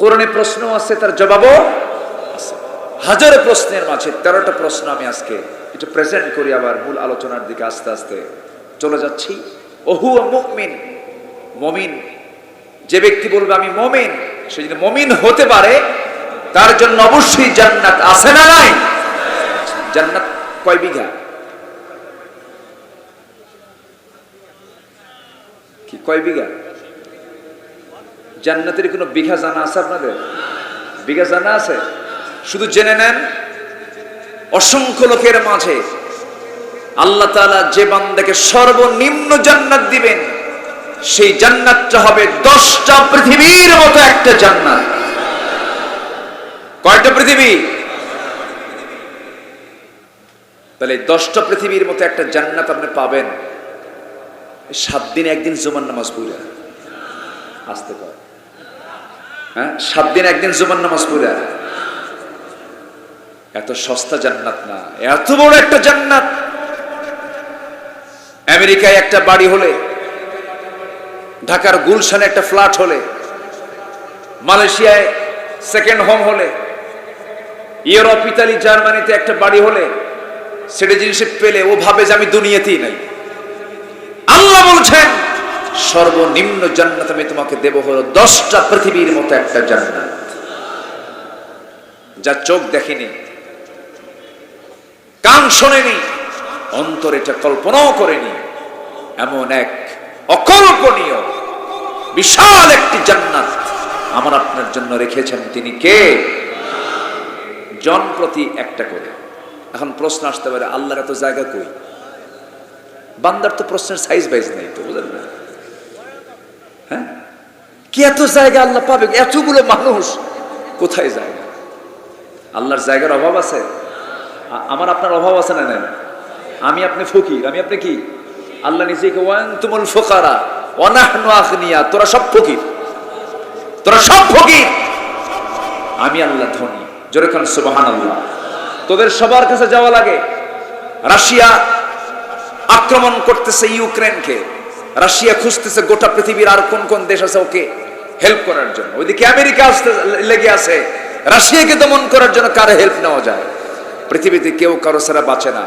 কোরআনে প্রশ্ন আছে, তার জবাবও আছে। হাজারো প্রশ্নের মাঝে তেরোটা প্রশ্ন আমি আজকে একটু প্রেজেন্ট করি আবার মূল আলোচনার দিকে আস্তে আস্তে চলে যাচ্ছি। ওহু মুমিন, মমিন। যে ব্যক্তি বলবে, আমি মমিন সে যদি মমিন হতে পারে, তার জন্য অবশ্যই জান্নাত আছে না নাই? জান্নাত কয় বিঘা? কি কয় বিঘা? জান্নাতের কোনো বিঘা জানা আছে আপনাদের? বিঘা জানা আছে? শুধু জেনে নেন, অসংখ্য লোকের মাঝে আল্লাহ তাআলা যে বান্দাকে সর্বনিম্ন জান্নাত দিবেন, সেই জান্নাতটা হবে দশটা পৃথিবীর মতো একটা জান্নাত। কয়টা পৃথিবী? তাহলে দশটা পৃথিবীর মতো একটা জান্নাত আপনি পাবেন সাত দিনে একদিন জুমার নামাজ পড়া। আসতে পারে হ্যাঁ? সাত দিন একদিন জুমার নামাজ পড়া। এত সস্তা জান্নাত না। এত বড় একটা জান্নাত। আমেরিকায় একটা বাড়ি হলে, ঢাকার গুলশানে একটা ফ্ল্যাট হলে, মালয়েশিয়ায় সেকেন্ড হোম হলে, ইউরোপ, ইতালি, জার্মানিতে একটা বাড়ি হলে সিটিজেনশিপ পেলে ও ভাবে যে আমি দুনিয়াতেই নাই। আল্লাহ বলছেন সর্বনিম্ন জান্নাত আমি তোমাকে দেব হলো দশটা পৃথিবীর মতো একটা জান্নাত। যা চোখ দেখেনি, কান শোনেনি, অন্তর এটা কল্পনাও করেনি। এমন এক অকল্পনীয়, বিশাল একটি জান্নাত আমার আপনার জন্য রেখেছেন তিনি কে? জন প্রতি একটা করে। এখন প্রশ্ন আসতে পারে, আল্লাহর এত জায়গা কই? বান্দার তো প্রশ্নের সাইজ বাইজ নেই তো, বুঝলেন হ্যাঁ? কি এত জায়গা আল্লাহ পাবে? এতগুলো মানুষ কোথায় যায়? আল্লাহর জায়গার অভাব আছে? আমার আপনার অভাব আছে না নেন আমি আপনি ফকির, আমি আপনি কি? আল্লাহ নিজেকে ওয়ান তুমুল ফোকারা অনাহনু আখনিয়া তোরা সব ফকির। তোরা সব ফকির। আমি আল্লাহ ধনী। জোরে খান সুবহান আল্লাহ তোদের সবার কাছে যাওয়া লাগে। রাশিয়া আক্রমণ করতেছে ইউক্রেনকে। রাশিয়া খুঁজতেছে গোটা পৃথিবীর আর কোন কোন দেশ আছে ওকে হেল্প করার জন্য। ওইদিকে আমেরিকা আসতে লেগে আছে। রাশিয়াকে দমন করার জন্য কারও হেল্প নেওয়া যায়। পৃথিবীতে কেউ কারও ছাড়া বাঁচে না।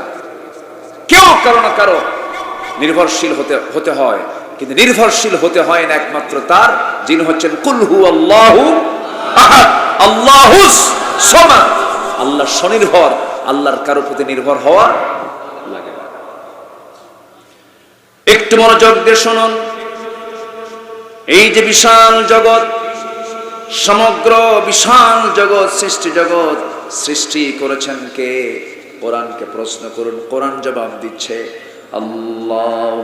কেউ কারও না কারও নির্ভরশীল হতে হতে হয়। কিন্তু নির্ভরশীল হতে হয় না একমাত্র তার, যিনি হচ্ছেন কুলহু আল্লাহু সমাদ। আল্লাহ স্বনির্ভর। আল্লাহর কারও প্রতি নির্ভর হওয়া লাগে না একটু মনোযোগ দিয়ে শুনুন। এই যে বিশাল জগৎ, সমগ্র বিশাল জগৎ, সৃষ্টি জগৎ সৃষ্টি করেছেন কে? কোরআনকে প্রশ্ন করুন, কোরআন জবাব দিচ্ছে, আল্লাহ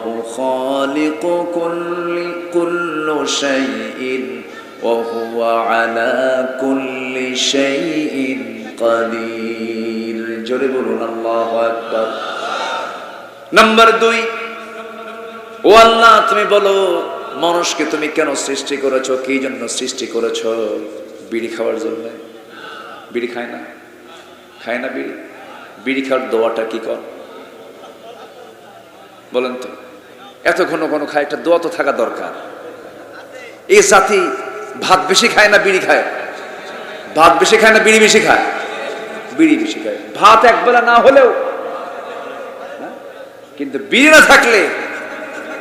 জোরে বলুন, আল্লাহু নাম্বার দুই ও আল্লাহ, তুমি বলো, মানুষকে তুমি কেন সৃষ্টি করেছ? কি জন্য সৃষ্টি করেছ? বিড়ি খাওয়ার জন্য। বিড়ি খায় না? খায় না বিড়ি? বিড়ি খাওয়ার দোয়াটা কি কর? বলেন তো, এত ঘন ঘন খায়, একটা দোয়া তো থাকা দরকার। এই জাতি ভাত বেশি খায় না বিড়ি খায়? ভাত বেশি খায় না বিড়ি বেশি খায়? বিড়ি বেশি খায়। ভাত একবেলা না হলেও হ্যাঁ? কিন্তু বিড়ি না থাকলে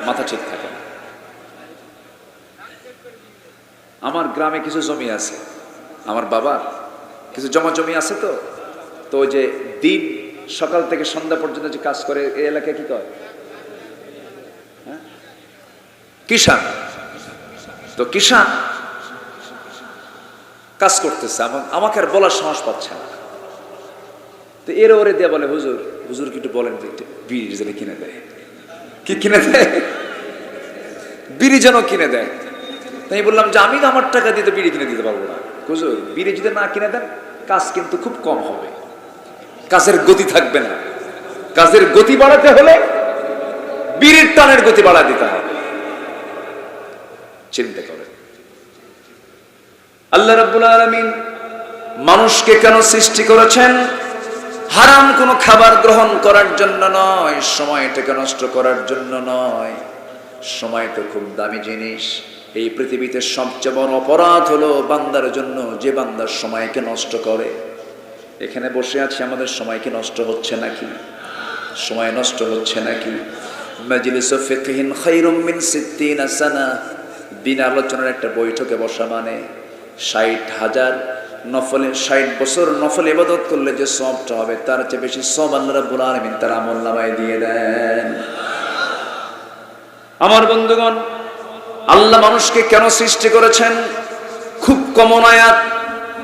মাথা ঠিক থাকে না। আমার গ্রামে কিছু জমি আছে, আমার বাবার কিছু জমা জমি আছে তো তো ওই যে দিন সকাল থেকে সন্ধ্যা পর্যন্ত যে কাজ করে, এই এলাকায় কি করে হ্যাঁ? কিষান তো কিষাণ কাজ করতেছে আমা- আমাকে আর বলার সাহস পাচ্ছে না। তো এর ওরে দেয়া বলে, হুজুর হুজুর কি একটু বলেন যে বিড়ি যেন কিনে দেয়। কি কিনে দেয়? বিড়ি যেন কিনে দেয়। তাই বললাম যে, আমি আমার টাকা দিয়ে তো বিড়ি কিনে দিতে পারব না। হুজুর বিড়ি যদি না কিনে দেন, কাজ কিন্তু খুব কম হবে। কাজের গতি থাকবে না। কাজের গতি বাড়াতে হলে বিড়ির টানের গতি বাড়া দিতে হবে। চিন্তা করেন। আল্লাহ রাব্বুল আলামিন মানুষকে কেন সৃষ্টি করেছেন? হারাম কোনো খাবার গ্রহণ করার জন্য নয়, সময়টাকে নষ্ট করার জন্য নয়। সময় তো খুব দামি জিনিস। এই পৃথিবীতে সবচেয়ে বড় অপরাধ হলো বান্দার জন্য যে বান্দার সময়কে নষ্ট করে। এখানে বসে আছি, আমাদের সময়কে নষ্ট হচ্ছে নাকি? সময় নষ্ট হচ্ছে নাকি? মাজলিস সানা। বিনা আলোচনার একটা বৈঠকে বসা মানে ষাট হাজার নফলে, ষাট বছর নফল ইবাদত করলে যে সবটা হবে, তার চেয়ে বেশি সব আল্লাহ রাব্বুল আলামিন তার আমল নামায় দিয়ে দেন। আমার বন্ধুগণ, আল্লাহ মানুষকে কেন সৃষ্টি করেছেন? খুব কমন আয়াত,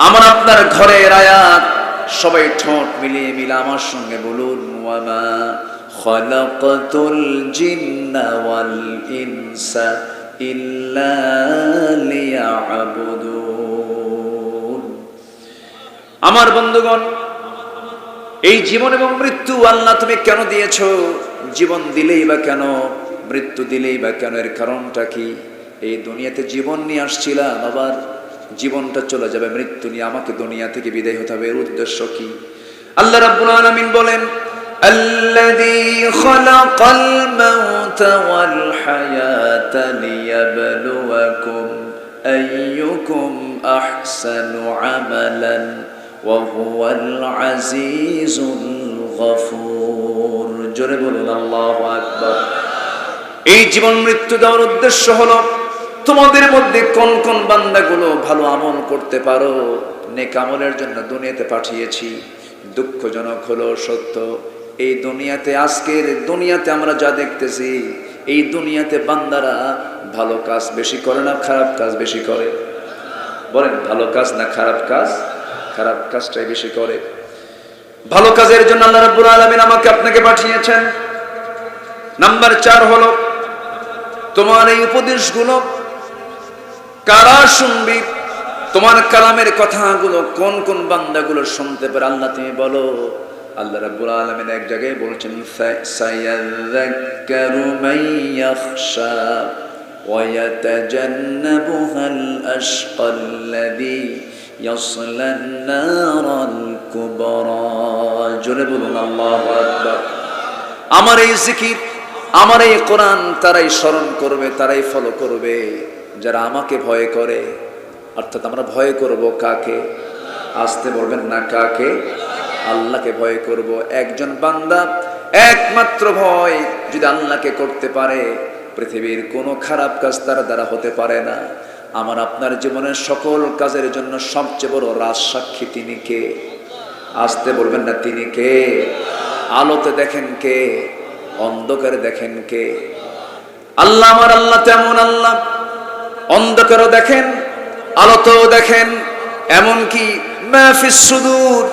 আমার আপনার ঘরের আয়াত। সবাই ঠোঁট মিলিয়ে মিলে আমার সঙ্গে বলুন, ওয়ামা জিন্না ওয়াল ইনসা ইল্লা লিয়াবুদুন। আমার বন্ধুগণ এই জীবন এবং মৃত্যু আল্লাহ তুমি কেন দিয়েছো জীবন দিলেই বা কেন মৃত্যু দিলেই বা কেন এর কারণটা কি এই দুনিয়াতে জীবন নিয়ে আসছিলাম আবার জীবনটা চলে যাবে মৃত্যু নিয়ে আমাকে দুনিয়া থেকে বিদায় হতে হবে এর উদ্দেশ্য কি আল্লাহ রাব্বুল আলামিন বলেন الذي خلق الموت والحياة ليبلوكم أيكم أحسن عملا وهو العزيز الغفور জোরে বলুন আল্লাহু আকবার এই জীবন মৃত্যু দেওয়ার উদ্দেশ্য হলো তোমাদের মধ্যে কোন কোন বান্দাগুলো ভালো আমল করতে পারো নেক আমলের জন্য দুনিয়াতে পাঠিয়েছি দুঃখজনক হলো সত্য এই দুনিয়াতে আজকের দুনিয়াতে আমরা যা দেখতেছি এই দুনিয়াতে বান্দারা ভালো কাজ বেশি করে না খারাপ কাজ বেশি করে বলেন ভালো কাজ না খারাপ কাজ খারাপ কাজটাই বেশি করে। ভালো কাজের জন্য আল্লাহ রাব্বুল আলামিন আমাকে আপনাকে পাঠিয়েছেন। নাম্বার চার হলো, তোমার এই উপদেশগুলো কারা শুনবি? তোমার কালামের কথাগুলো কোন কোন বান্দাগুলো শুনতে পারে? আল্লাহ, তুমি বলো। আল্লাহ রাব্বুল আলামিন এক জায়গায় বলেছেন সায়াযাক্কারু মাইয়াখশা ওয়া ইয়াতাজান্নাবুহা আল يصلى النار الكبرى জোরে বলুন আল্লাহু আকবার আমার এই জিকির আমার এই কোরআন তারাই স্মরণ করবে তারাই ফলো করবে যারা আমাকে ভয় করে অর্থাৎ আমরা ভয় করব কাকে আসতে বলবেন না কাকে আল্লাহকে ভয় করব একজন বান্দা একমাত্র ভয় যদি আল্লাহকে করতে পারে পৃথিবীর কোনো খারাপ কাজ তার দ্বারা হতে পারে না আমার আপনার জীবনের সকল কাজের জন্য সবচেয়ে বড় রাজ সাক্ষী তিনি কে? আসতে বলবেন না তিনি কে? আলোতে দেখেন কে? অন্ধকারে দেখেন কে? আল্লাহ আমার আল্লাহ তেমন আল্লাহ। অন্ধকারও দেখেন, আলোতেও দেখেন। এমনকি মাহফিস সুদূর,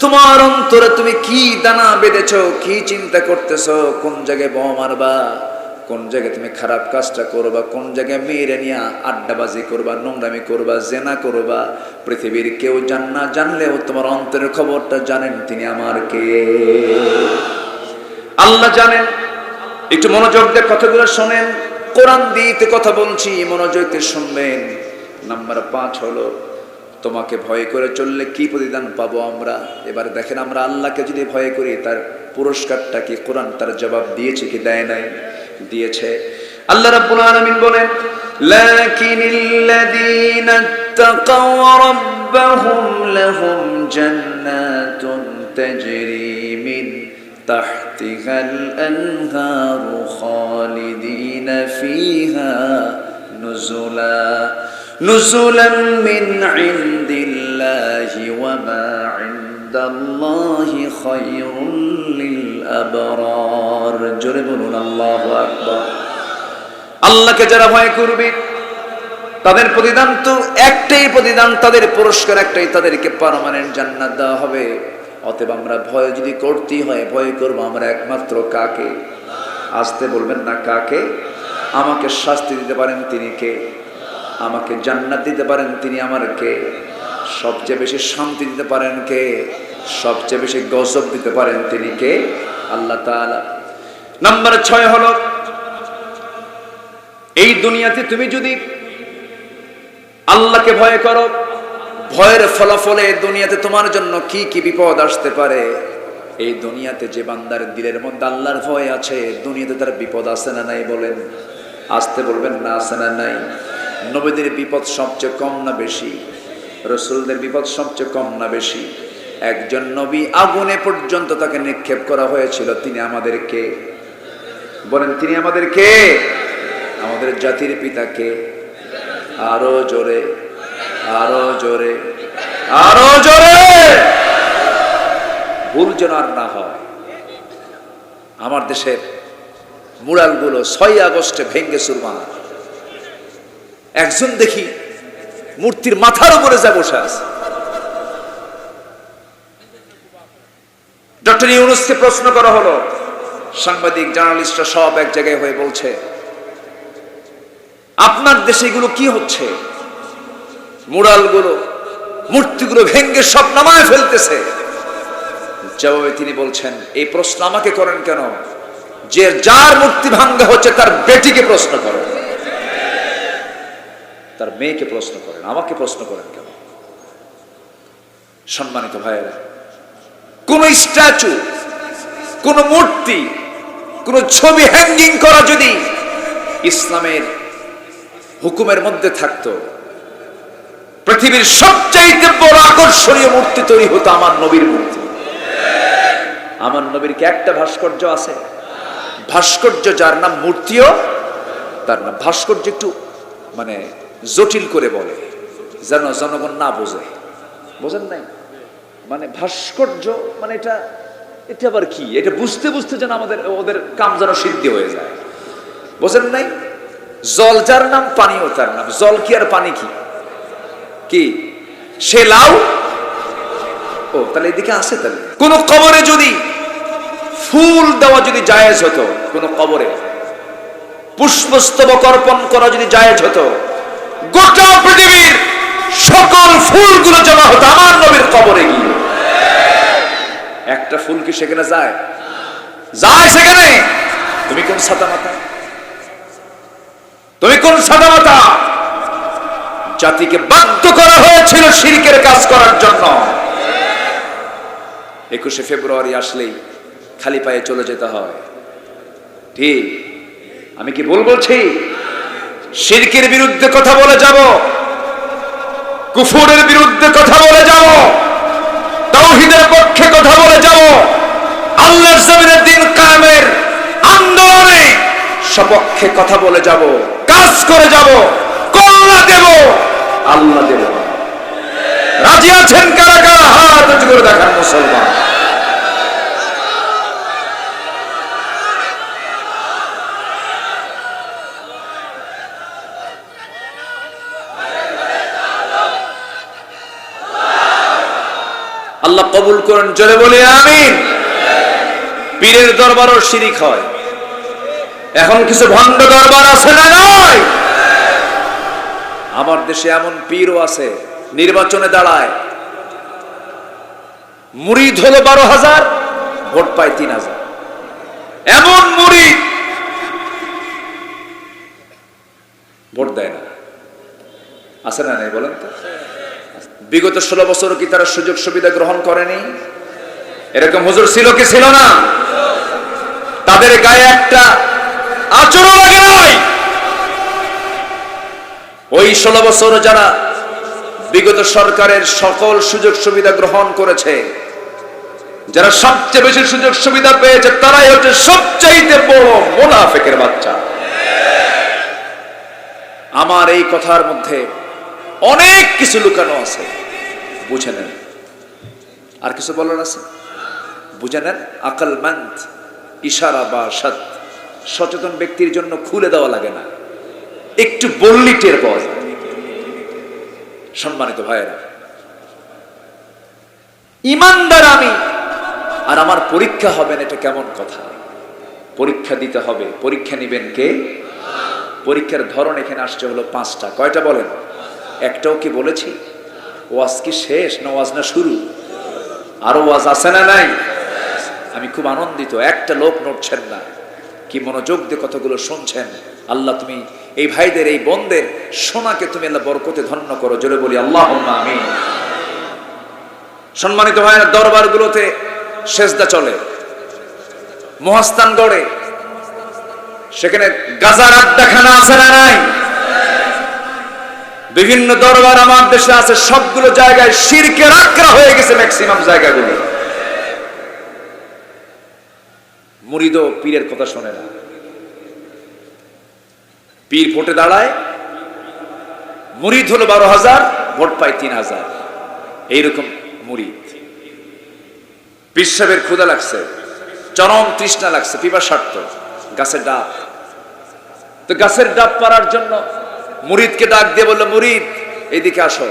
তোমার অন্তরে তুমি কি দানা বেঁধেছ, কি চিন্তা করতেছ, কোন জায়গায় বোমা মারবা? কোন জায়গায় তুমি খারাপ কাজটা করবা, কোন জায়গায় মেয়েরে নিয়ে আড্ডাবাজি করবা, নোংরামি করবা, জেনা করবা, পৃথিবীর কেউ জান না জানলেও তোমার অন্তরের খবরটা জানেন তিনি আমার কে? আল্লাহ জানেন। একটু মনোযোগ দিয়ে কথাগুলো শোনেন। কোরআন দিতে কথা বলছি, মনোযোগ শুনবেন। নাম্বার পাঁচ হলো, তোমাকে ভয় করে চললে কি প্রতিদান পাবো আমরা? এবার দেখেন আমরা আল্লাহকে যদি ভয় করি, তার পুরস্কারটা কি কোরআন তার জবাব দিয়েছে কি দেয় নাই? দিয়েছে আল্লাহ রাব্বুল আলামিন বলেন লাকিনিল্লাযীনা তাকাও রাব্বাহুম লাহুম জান্নাতুন তাজরি মিন تحتها الأنهار خالدين فيها نزلا نزلا من عند الله وما عند الله خير আবরার। জোরে বলুন, আল্লাহ আকবার। আল্লাহকে যারা ভয় করবে, তাদের প্রতিদান তো একটাই প্রতিদান, তাদের পুরস্কার একটাই, তাদেরকে পারমানেন্ট জান্নাত দেওয়া হবে। অতএব আমরা ভয় যদি করতেই হয়, ভয় করব আমরা একমাত্র কাকে? আসতে বলবেন না কাকে? আমাকে শাস্তি দিতে পারেন তিনি কে? আমাকে জান্নাত দিতে পারেন তিনি আমার কে? সবচেয়ে বেশি শান্তি দিতে পারেন কে? সবচেয়ে বেশি গজব দিতে পারেন তিনি কে? আল্লাহ নাম্বার ছয় হলো, এই দুনিয়াতে তুমি যদি আল্লাহকে ভয় করো, ভয়ের ফলাফলে দুনিয়াতে তোমার জন্য কি কি বিপদ আসতে পারে? এই দুনিয়াতে যে বান্দার দিলের মধ্যে আল্লাহর ভয় আছে দুনিয়াতে তার বিপদ আছে না নাই বলেন? আসতে বলবেন না, আছে না নাই? নবীদের বিপদ সবচেয়ে কম না বেশি? রসুলদের বিপদ সবচেয়ে কম না বেশি? একজন নবী আগুনে পর্যন্ত তাকে নিক্ষেপ করা হয়েছিল, তিনি আমাদেরকে বলেন, তিনি আমাদেরকে আমাদের জাতির পিতাকে আরও জোরে আরও জোরে আরও জোরে! ভুল যেন আর না হয়, আমার দেশের মুরালগুলো ছয় আগস্টে ভেঙ্গে সুরমার একজন দেখি মূর্তির মাথার উপরে যা বসে আছে। ডক্টর ইউনুসকে প্রশ্ন করা হলো। সাংবাদিক, জার্নালিস্টরা সব এক জায়গায় হয়ে বলছে, আপনার দেশে এগুলো কি হচ্ছে? মুরালগুলো, মূর্তিগুলো ভেঙ্গে সব নামায় ফেলতেছে। জবাবে তিনি বলছেন, এই প্রশ্ন আমাকে করেন কেন? যে যার মূর্তি ভাঙ্গা হচ্ছে তার বেটিকে প্রশ্ন করেন। তার মেয়েকে প্রশ্ন করেন। আমাকে প্রশ্ন করেন কেন? সম্মানিত ভাইয়েরা কোন স্ট্যাচু, কোন মূর্তি, কোন ছবি হ্যাঙ্গিং করা যদি ইসলামের হুকুমের মধ্যে থাকতো, পৃথিবীর সবচাইতে বড় আকর্ষণীয় মূর্তি তৈরি হতো আমার নবীর মূর্তি। আমার নবীর কি একটা ভাস্কর্য আছে। ভাস্কর্য যার নাম মূর্তিও, তার নাম ভাস্কর্য একটু মানে জটিল করে বলে, যেন জনগণ না বোঝে। বোঝেন নাই? মানে ভাস্কর্য মানে এটা এটা আবার কি? এটা বুঝতে বুঝতে যেন আমাদের, ওদের কাম যেন সিদ্ধি হয়ে যায়। বোঝেন নাই? জল যার নাম পানিও তার নাম। জল কি আর পানি কি? কি? সে লাউ? ও, তাহলে এদিকে আসে তাহলে। কোন কবরে যদি ফুল দেওয়া যদি জায়েজ হতো, কোন কবরে, পুষ্পস্তবক অর্পণ করা যদি জায়েজ হতো, গোটা পৃথিবীর সকল ফুলগুলো জমা হতো আমার নবীর কবরে গিয়ে। একটা ফুল কি সেখানে যায়? যায় সেখানে। তুমি কোন সাদা মাতা তুমি কোন সাদা মাতা জাতিকে বাধ্য করা হয়েছিল শিরকের কাজ করার জন্য। একুশে ফেব্রুয়ারি আসলেই খালি পায়ে চলে যেতে হয়। ঠিক। আমি কি ভুল বলছি? শিরকের বিরুদ্ধে কথা বলে যাব? কুফুরের বিরুদ্ধে কথা বলে যাব? তৌহিদের পক্ষে কথা বলে যাব। আল্লাহর জমিনের দিন কায়েমের আন্দোলনে সপক্ষে কথা বলে যাব, কাজ করে যাব, কল্লা দেব আল্লাহ দেব। রাজি আছেন কারা কারা? হাত করে দেখান মুসলমান। আল্লাহ কবুল করেন, জোরে বলে আমিন। পীরের দরবারও শিরিক হয়। এখন কিছু ভণ্ড দরবার আছে না নয়? আমার দেশে এমন পীরও আছে, নির্বাচনে দাঁড়ায়। মুরিদ হলো বারো হাজার, ভোট পায় তিন হাজার। এমন মুরিদ ভোট দেয় না। আছে না নাই বলেন তো? বিগত ষোলো বছর কি তারা সুযোগ সুবিধা গ্রহণ করেনি? এরকম হুজুর ছিল কি ছিল না? তাদের গায়ে একটা আচরণ লাগে নাই। ওই ষোলো বছর যারা বিগত সরকারের সকল সুযোগ সুবিধা গ্রহণ করেছে, যারা সবচেয়ে বেশি সুযোগ সুবিধা পেয়েছে, তারাই হচ্ছে সবচাইতে বড় মোনাফেকের বাচ্চা। আমার এই কথার মধ্যে অনেক কিছু লুকানো আছে। বুঝে নেন। আর কিছু বলার আছে? বুঝে নেন, আকল মান্ত ইশারা বা সৎ, সচেতন ব্যক্তির জন্য খুলে দেওয়া লাগে না। একটু বললি টের পাওয়া যায়। সম্মানিত ভাইয়েরা, ইমানদার আমি, আর আমার পরীক্ষা হবেন এটা কেমন কথা? পরীক্ষা দিতে হবে, পরীক্ষা নিবেন কে? পরীক্ষার ধরন এখানে আসছে হলো পাঁচটা। কয়টা বলেন? একটাও কি বলেছি? ওয়াজ কি শেষ না ওয়াজ না শুরু? আরও ওয়াজ আছে না নাই? আমি খুব আনন্দিত, একটা লোক নড়ছেন না। কি মনোযোগ দিয়ে কথাগুলো শুনছেন? আল্লাহ, তুমি এই ভাইদের, এই বোনদের সোনাকে তুমি আল্লাহ বরকতে ধন্য করো। জোরে বলি আল্লাহ আমি সম্মানিত ভাইয়ের, দরবারগুলোতে সেজদা চলে। মহাস্থানগড়ে। সেখানে গাজার আড্ডাখানা আছে না নাই? বিভিন্ন দরবার আমার দেশে আছে, সবগুলো জায়গায় শিরকে রাখরা হয়ে গেছে ম্যাক্সিমাম জায়গাগুলো। মুরিদ পীরের কথা শোনে না। পীর ভোটে দাঁড়ায়, মুরিদ হলো বারো হাজার, ভোট পায় তিন হাজার। এইরকম মুরিদ। পিসাবের ক্ষুদা লাগছে, চরম তৃষ্ণা লাগছে পিবা স্বার্থ গাছের ডাব। তো গাছের ডাব পাড়ার জন্য মুরিদকে ডাক দিয়ে বলল, মুরিদ, এদিকে আসো।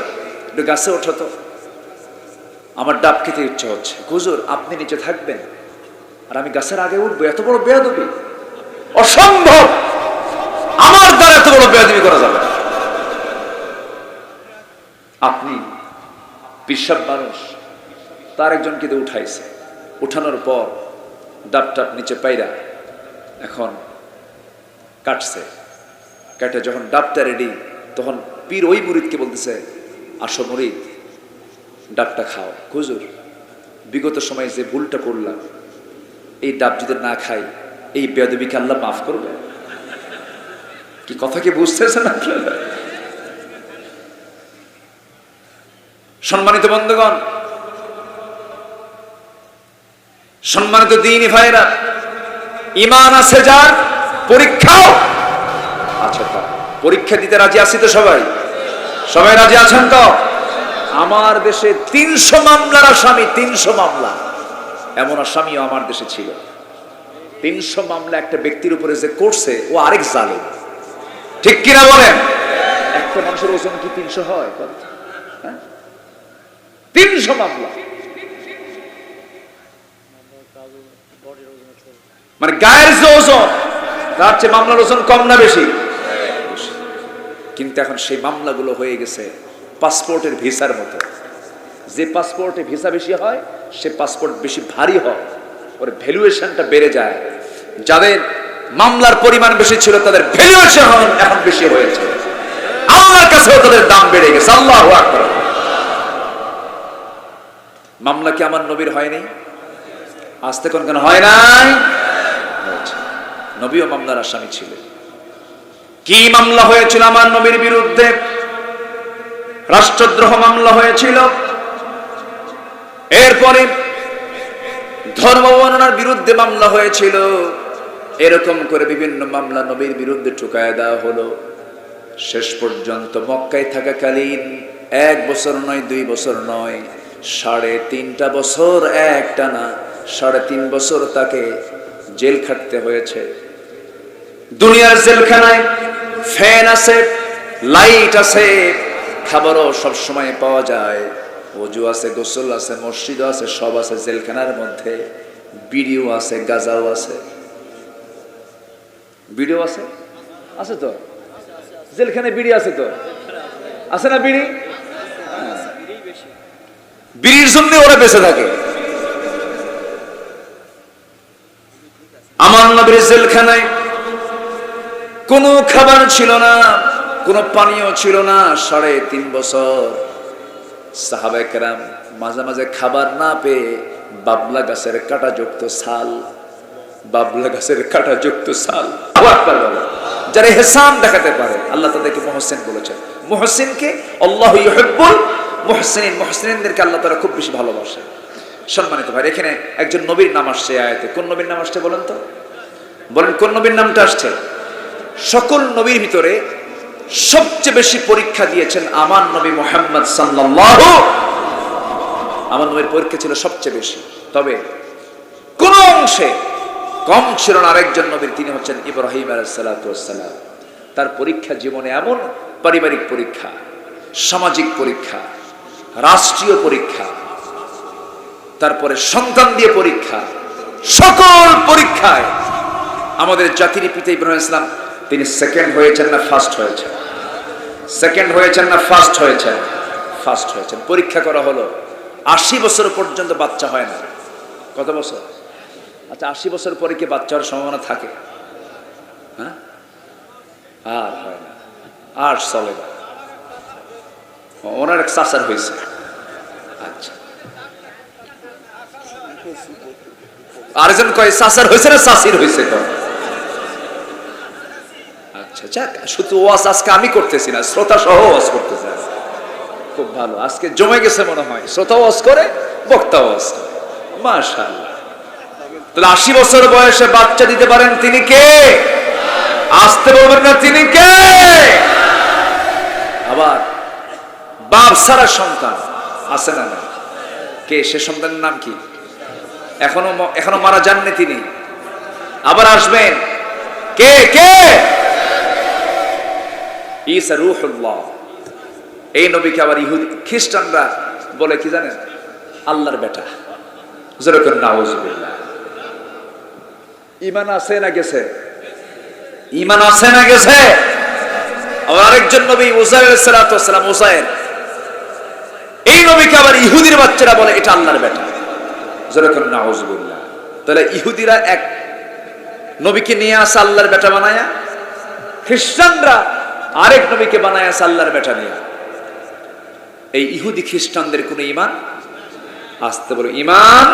একটু গাছে ওঠো তো। আমার ডাব খেতে ইচ্ছে হচ্ছে। হুজুর, আপনি নিচে থাকবেন। আর আমি গাছের আগে উঠবো। এত বড় বেয়াদবি। অসম্ভব! আমার দ্বারা এত বড় বেয়াদবি করা যাবে। আপনি পিসাব মানুষ। তার একজনকে উঠাইছে। উঠানোর পর ডাব টাপ নিচে পাইরা এখন কাটছে। কাটে যখন ডাবটা রেডি তখন পীর ওই মুরিদকে বলতেছে, আসো মুরিদ, ডাবটা খাও। হুজুর, বিগত সময়ে যে ভুলটা করলাম, এই ডাব যদি না খাই, এই বেদবিকে আল্লাহ মাফ করবে? কি কথা কি বুঝতেছেন আপনারা? সম্মানিত বন্ধুগণ, সম্মানিত দিনী ভাইরা ইমান আছে যার, পরীক্ষাও আচ্ছা তা পরীক্ষা দিতে রাজি আছি তো সবাই? সবাই রাজি আছেন তো? আমার দেশে তিনশো মামলার আসামি, তিনশো মামলা। এমন আসামিও আমার দেশে ছিল। তিনশো মামলা একটা ব্যক্তির উপরে যে করছে, ও আরেক জালেম। ঠিক কিনা বলেন? একটা মানুষের ওজন কি তিনশো হয়? হ্যাঁ? তিনশো মামলা। মানে গায়ের যে ওজন, তার চেয়ে মামলার ওজন কম না বেশি? কিন্তু এখন সেই মামলাগুলো হয়ে গেছে পাসপোর্টের ভিসার মতো। যে পাসপোর্টে ভিসা বেশি হয়, সে পাসপোর্ট বেশি ভারী হয়। ওর ভ্যালুয়েশনটা বেড়ে যায়। যাদের মামলার পরিমাণ বেশি ছিল, তাদের ভ্যালুয়েশন এখন বেশি হয়েছে। আল্লাহর কাছেও তাদের দাম বেড়ে গেছে। আল্লাহ মামলা কি আমার নবীর হয়নি? আসতে কোন কেন হয় নাই। নবীও মামলার আসামি ছিলেন। কি মামলা হয়েছিল আমার নবীর বিরুদ্ধে? রাষ্ট্রদ্রোহ মামলা হয়েছিল। এরপরে ধর্ম বর্ণনার বিরুদ্ধে মামলা হয়েছিল। এরকম করে বিভিন্ন মামলা নবীর বিরুদ্ধে ঠুকায় দেওয়া হলো। শেষ পর্যন্ত মক্কায় থাকাকালীন এক বছর নয়, দুই বছর নয়, সাড়ে তিনটা বছর একটা না সাড়ে তিন বছর তাকে জেল খাটতে হয়েছে। দুনিয়ার জেলখানায় ফ্যান আছে, লাইট আছে, খাবারও সব সময় পাওয়া যায়। অজু আছে, গোসল আছে মসজিদ আছে, সব আছে জেলখানার মধ্যে। বিড়িও আছে, গাজাও আছে। বিড়িও আছে? আছে তো? জেলখানে বিড়ি আছে তো? আছে না বিড়ি? হ্যাঁ। বিড়ির জন্য ওরা বেঁচে থাকে। আমার নবীর জেলখানায় কোনো খাবার ছিল না, কোনো পানীয় ছিল না সাড়ে তিন বছর। সাহাবে কেরাম মাঝে মাঝে খাবার না পেয়ে বাবলা গাছের কাটা যুক্ত ছাল, বাবলা গাছের কাটা যুক্ত ছাল। আল্লাহু আকবার বলো। যারা হেসান দেখাতে পারে, আল্লাহ তাদেরকে মহসেন বলেছেন। মহসিনকে আল্লাহ ইউহিব্বুল মহসিন মহসিনদেরকে আল্লাহ তারা খুব বেশি ভালোবাসে সম্মানিত ভাই, এখানে একজন নবীর নাম আসছে আয়াতে। কোন নবীর নাম আসছে বলেন তো? বলেন, কোন নবীর নামটা আসছে? সকল নবীর ভিতরে সবচেয়ে বেশি পরীক্ষা দিয়েছেন আমার নবী মোহাম্মদ সাল্লাল্লাহু আমার নবীর পরীক্ষা ছিল সবচেয়ে বেশি। তবে কোন অংশে কম ছিল না আরেকজন নবীর, তিনি হচ্ছেন ইব্রাহিম আলাইসালাম তার পরীক্ষা জীবনে এমন পারিবারিক পরীক্ষা, সামাজিক পরীক্ষা, রাষ্ট্রীয় পরীক্ষা, তারপরে সন্তান দিয়ে পরীক্ষা, সকল পরীক্ষায় আমাদের জাতির পিতা ইব্রাহিম ইসলাম তিনি সেকেন্ড হয়েছেন না ফার্স্ট হয়েছেন? সেকেন্ড হয়েছেন না ফার্স্ট হয়েছেন? ফার্স্ট হয়েছেন। পরীক্ষা করা হলো। আশি বছর পর্যন্ত বাচ্চা হয় না। কত বছর? আচ্ছা আশি বছর পরে কি বাচ্চা হওয়ার সম্ভাবনা থাকে? হ্যাঁ? আর হয় না। আর চলে না। ওনার এক চাচার হয়েছে। আচ্ছা। আরেকজন কয়, চাচার হয়েছে না চাষির হয়েছে? কয় আচ্ছা যাক, শুধু ওয়াজ আজকে আমি করতেছি না শ্রোতা সহ ওয়াজ করতেছে খুব ভালো, আজকে জমে গেছে মনে হয়, শ্রোতা ওয়াজ করে, বক্তা ওয়াজ করে। মাশাআল্লাহ। তাহলে আশি বছর বয়সে বাচ্চা দিতে পারেন তিনি কে? আসতে বলবেন না, তিনি কে? আবার বাপ সারা সন্তান আছে না না কে, সে সন্তানের নাম কি? এখনও এখনও মারা যাননি তিনি। আবার আসবেন। কে কে? এই নবীকে আবার ইহুদি খ্রিস্টানরা বলে কি জানেন? আল্লাহর বেটা। ইমান আছে না গেছে? ইমান আছে না গেছে? আরেকজন নবী উজাইর উজাইর এই নবীকে আবার ইহুদির বাচ্চারা বলে, এটা আল্লাহর বেটা। যেরকম নাউজুবিল্লাহ। তাহলে ইহুদিরা এক নবীকে নিয়ে আসে আল্লাহর বেটা বানায়া? খ্রিস্টানরা আরেক নবীকে বানায় আসে আল্লাহর বেটা নিয়ে। এই ইহুদি খ্রিস্টানদের কোনো ইমান আসতে বলো ইমান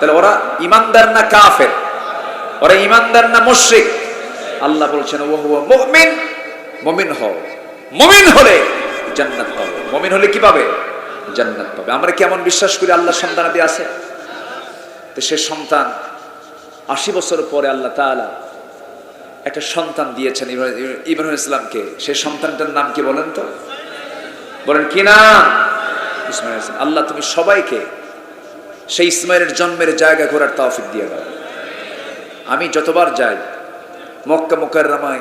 তাহলে ওরা ইমানদার না কাফের? ওরা ইমানদার না মুশরিক? আল্লাহ বলছেন ও মুমিন মুমিন হও। মুমিন হলে জান্নাত পাবে। মুমিন হলে কি পাবে? জান্নাত পাবে। আমরা কেমন বিশ্বাস করি আল্লাহর সন্তানাদি আছে? তো সে সন্তান আশি বছর পরে আল্লাহ তাআলা একটা সন্তান দিয়েছেন ইব্রাহিম- ইসলামকে সেই সন্তানটার নাম কি বলেন তো? বলেন কি নাম? ইসমাইল আল্লাহ তুমি সবাইকে সেই ইসমাইলের জন্মের জায়গা ঘোরার তৌফিক দিয়ে দাও। আমি যতবার যাই, মক্কা মুকাররমায়,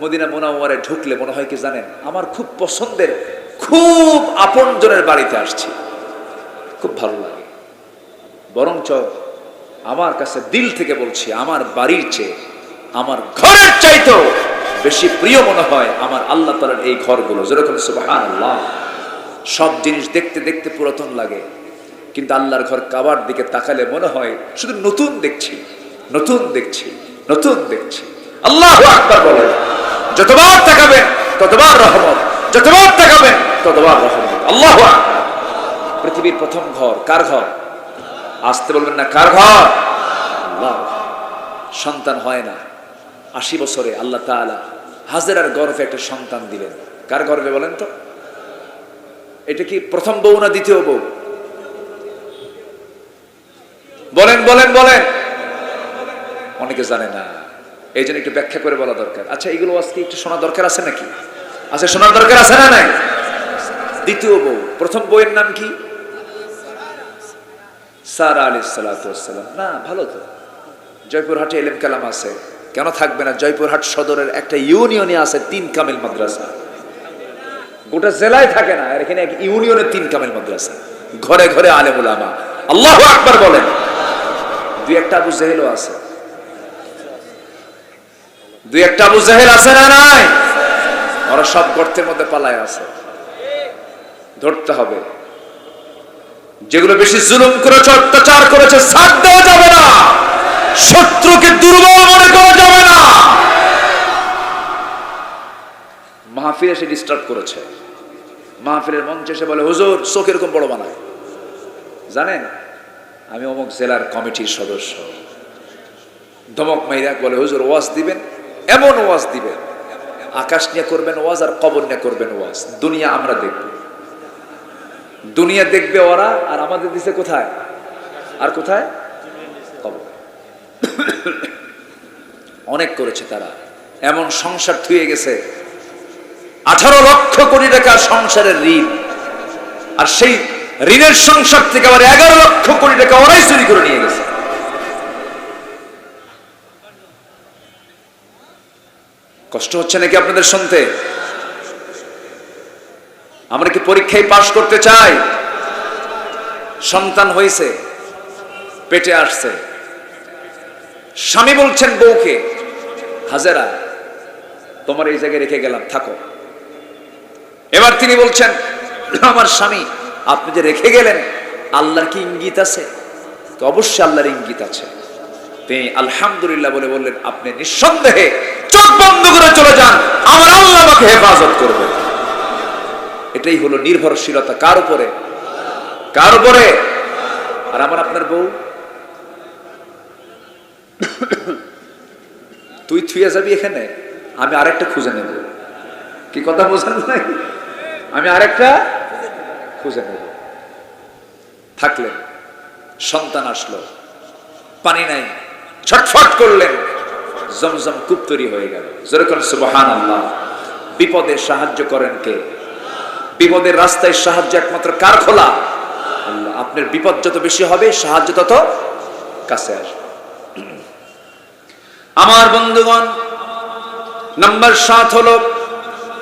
মদিনা মোনাওয়ারে ঢুকলে মনে হয় কি জানেন? আমার খুব পছন্দের, খুব আপনজনের বাড়িতে আসছি। খুব ভালো লাগে। বরঞ্চ আমার কাছে দিল থেকে বলছি, আমার বাড়ির চেয়ে আমার ঘরের চাইতেও বেশি প্রিয় মনে হয় আমার আল্লাহ তালার এই ঘরগুলো। যেরকম সুবাহান আল্লাহ সব জিনিস দেখতে দেখতে পুরাতন লাগে, কিন্তু আল্লাহর ঘর কাবার দিকে তাকালে মনে হয় শুধু নতুন দেখছি নতুন দেখছি নতুন দেখছি। আল্লাহ আকবার বলেন, যতবার তাকাবেন ততবার রহমত, যতবার তাকাবেন ততবার রহমত। আল্লাহ পৃথিবীর প্রথম ঘর কার ঘর? আসতে বলবেন না, কার ঘর? সন্তান হয় না। আশি বছরে আল্লাহ তাআলা হাজেরার গর্ভে একটা সন্তান দিলেন। কার গর্ভে বলেন তো? এটা কি প্রথম বউ না দ্বিতীয় বউ? বলেন বলেন বলেন। অনেকে জানে না। এই জন্য একটু ব্যাখ্যা করে বলা দরকার। আচ্ছা এগুলো আজকে একটু শোনা দরকার আছে নাকি? আচ্ছা শোনার দরকার আছে না নাই? দ্বিতীয় বউ। প্রথম বউয়ের নাম কি? সারা আলী সালাম। না, ভালো তো। জয়পুরহাটে এলেম কালাম আছে। কেন থাকবে না? জয়পুরহাট সদরের একটা ইউনিয়নে আছে তিন কামিল মাদ্রাসা। গোটা জেলায় থাকে না, আর এখানে এক ইউনিয়নের তিন কামিল মাদ্রাসা। ঘরে ঘরে আলেম উলামা আল্লাহ আকবার বলেন। দুই একটা আবু জেহেলও আছে। দুই একটা আবু জেহেল আছে না নাই? ওরা সব গর্তের মধ্যে পালায় আছে। ধরতে হবে। যেগুলো বেশি জুলুম করেছে, অত্যাচার করেছে সাথ দেওয়া যাবে না। শত্রুকে দুর্বল মনে করা যাবে না। মাহফিল এসে ডিস্টার্ব করেছে। মাহফিলের মঞ্চে এসে বলে, হুজুর, চোখ এরকম বড় বানায়। জানেন, আমি অমুক জেলার কমিটির সদস্য। ধমক মাইরা বলে, হুজুর, ওয়াজ দিবেন? এমন ওয়াজ দিবেন? আকাশ নিয়ে করবেন ওয়াজ আর কবর নিয়ে করবেন ওয়াজ। দুনিয়া আমরা দেখব। দুনিয়া দেখবে ওরা আর আমাদের দিছে কোথায়? আর কোথায়? অনেক করেছে তারা। এমন সংসার থুয়ে গেছে। আঠারো লক্ষ কোটি টাকা সংসারের ঋণ। আর সেই ঋণের সংসার থেকে আবার এগারো লক্ষ কোটি টাকা ওরাই চুরি করে নিয়ে গেছে। কষ্ট হচ্ছে নাকি আপনাদের শুনতে? আমরা কি পরীক্ষায় পাশ করতে চাই? সন্তান হয়েছে, পেটে আসছে। স্বামী বলছেন বউকে, হাজারা, তোমার এই জায়গায় রেখে গেলাম, থাকো। এবার তিনি বলছেন, আমার স্বামী, আপনি যে রেখে গেলেন, আল্লাহর কি ইঙ্গিত আছে? তো অবশ্যই আল্লাহর ইঙ্গিত আছে। তিনি আলহামদুলিল্লাহ বলে বললেন, আপনি নিঃসন্দেহে চোখ বন্ধ করে চলে যান, আমার আল্লাহ আমাকে হেফাজত করবে। এটাই হলো নির্ভরশীলতা। কার উপরে? কার উপরে? আর আমার আপনার বউ? তুই থুয়ে যাবি এখানে? আমি আরেকটা খুঁজে নেব। কি কথা বোঝান নাই? আমি আরেকটা খুঁজে নেব। থাকলেন, সন্তান আসলো। পানি নাই। ছটফট করলেন। জমজম কূপ তৈরি হয়ে গেল। যেরকম সুবহান আল্লাহ বিপদে সাহায্য করেন কে? বিপদের রাস্তায় সাহায্য একমাত্র কার খোলা? আপনার বিপদ যত বেশি হবে, সাহায্য তত কাছে আসবে। আমার বন্ধুগণ, নাম্বার সাত হলো,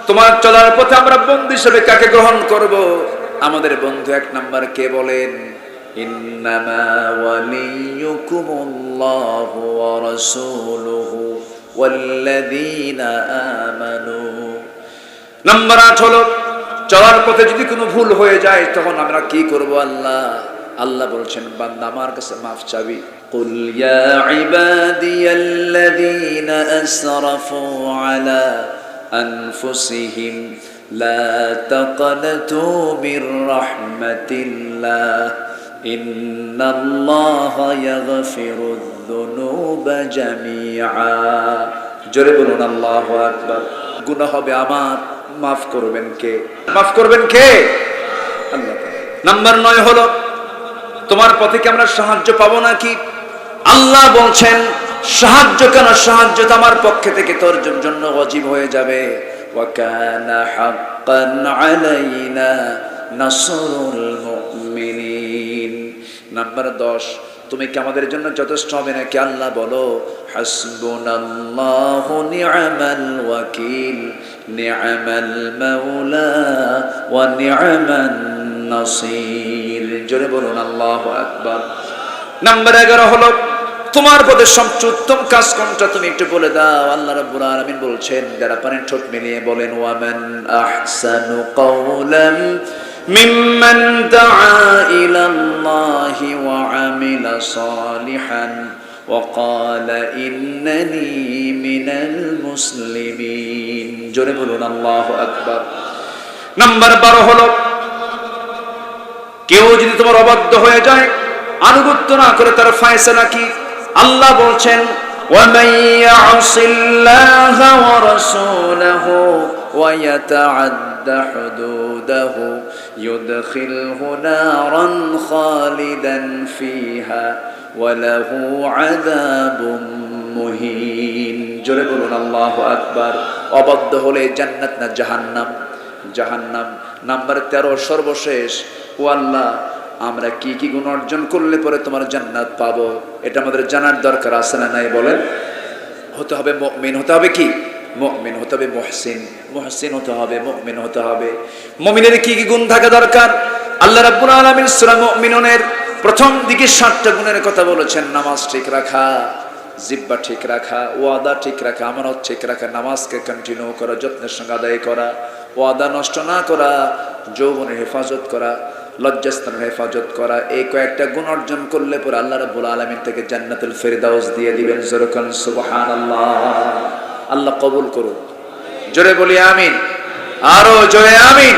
তোমার চলার পথে আমরা বন্ধু হিসেবে কাকে গ্রহণ করব? আমাদের বন্ধু এক নাম্বার কে বলেন? ওয়ালিয়ুকুমুল্লাহু ওয়া রাসূলুহু ওয়াল্লাযীনা আমানু। নাম্বার আট হলো, চলার পথে যদি কোনো ভুল হয়ে যায়, তখন আমরা কি করব? আল্লাহ আল্লাহ বলছেন, বান্দা, আমার কাছে মাফ চাবি। قل يا عبادي الذين أسرفوا على أنفسهم لا تقنطوا من رحمة الله إن الله يغفر الذنوب جميعا জোরে বলুন আল্লাহ আকবার গুনাহ হবে আমার মাফ করবেন কে মাফ করবেন কে আল্লাহ নাম্বার নয় হলো তোমার পথে কি আমরা সাহায্য পাবো নাকি আল্লাহ বলছেন, সাহায্য কেন? সাহায্য তো আমার পক্ষে থেকে তোর জন্য অজীব হয়ে যাবে। নাম্বার দশ, তুমি কি আমাদের জন্য যথেষ্ট হবে নাকি আল্লাহ বলো, হাসবুনাল্লাহু নিআমাল ওয়াকিল, নিআমাল মাওলা ওয়া নিআমান নাসির। জোরে বলুন, আল্লাহ আকবার। নাম্বার 11 হলো তোমার পথে সবচেয়ে উত্তম কাজ কোনটা তুমি একটু বলে দাও। আল্লাহ রাব্বুল আলামিন বলছেন, যারা পানি ঠোঁট মিলিয়ে বলেন, ওয়ামান আহসানু কওলাম মিম্মান দাআ ইলা আল্লাহি ওয়া আমিলা সালিহান ওয়া ক্বালা ইন্নানি মিনাল মুসলিমিন। জোরে বলুন, আল্লাহু আকবার। নাম্বার 12 হলো, কেউ যদি তোমার অবাধ্য হয়ে যায়, আনুগত্য না করে তার ফায়সালা কি? আল্লাহ বলছেন ومن يعص الله ورسوله ويتعد حدوده يدخله نارا خالدا فيها وله عذاب মুহিন জোরে বলুন আল্লাহ আকবার অবাধ্য হলে জান্নাত না জাহান্নাম জাহান্নাম নাম্বার তেরো সর্বশেষ ও আল্লাহ আমরা কি কি গুণ অর্জন করলে পরে তোমার জান্নাত পাবো? এটা আমাদের জানার দরকার, আছে না নাই বলেন? হতে হবে মুমিন, হতে হবে কি? মুমিন, হতে হবে মুহসিন। মহসিন হতে হবে, মুমিন হতে হবে। মমিনের কি কি গুণ থাকা দরকার? আল্লাহ রাব্বুল আলামিন সূরা মুমিনুনের প্রথম দিকে সাতটা গুণের কথা বলেছেন। নামাজ ঠিক রাখা জিব্বা ঠিক রাখা, ওয়াদা ঠিক রাখা, আমানত ঠিক রাখা, নামাজকে কন্টিনিউ করা, যত্নের সঙ্গে আদায় করা, ওয়াদা নষ্ট না করা, যৌবনের হেফাজত করা। লজ্জাস্থানের হেফাজত করা, এই কয়েকটা গুণ অর্জন করলে পরে আল্লাহ রাবুল আলমিন থেকে জান্নাতুল ফেরদাউস দিয়ে দিবেন। জোরকান সুবহান আল্লাহ কবুল করুন জোরে বলি আমিন। আরও জোরে আমিন।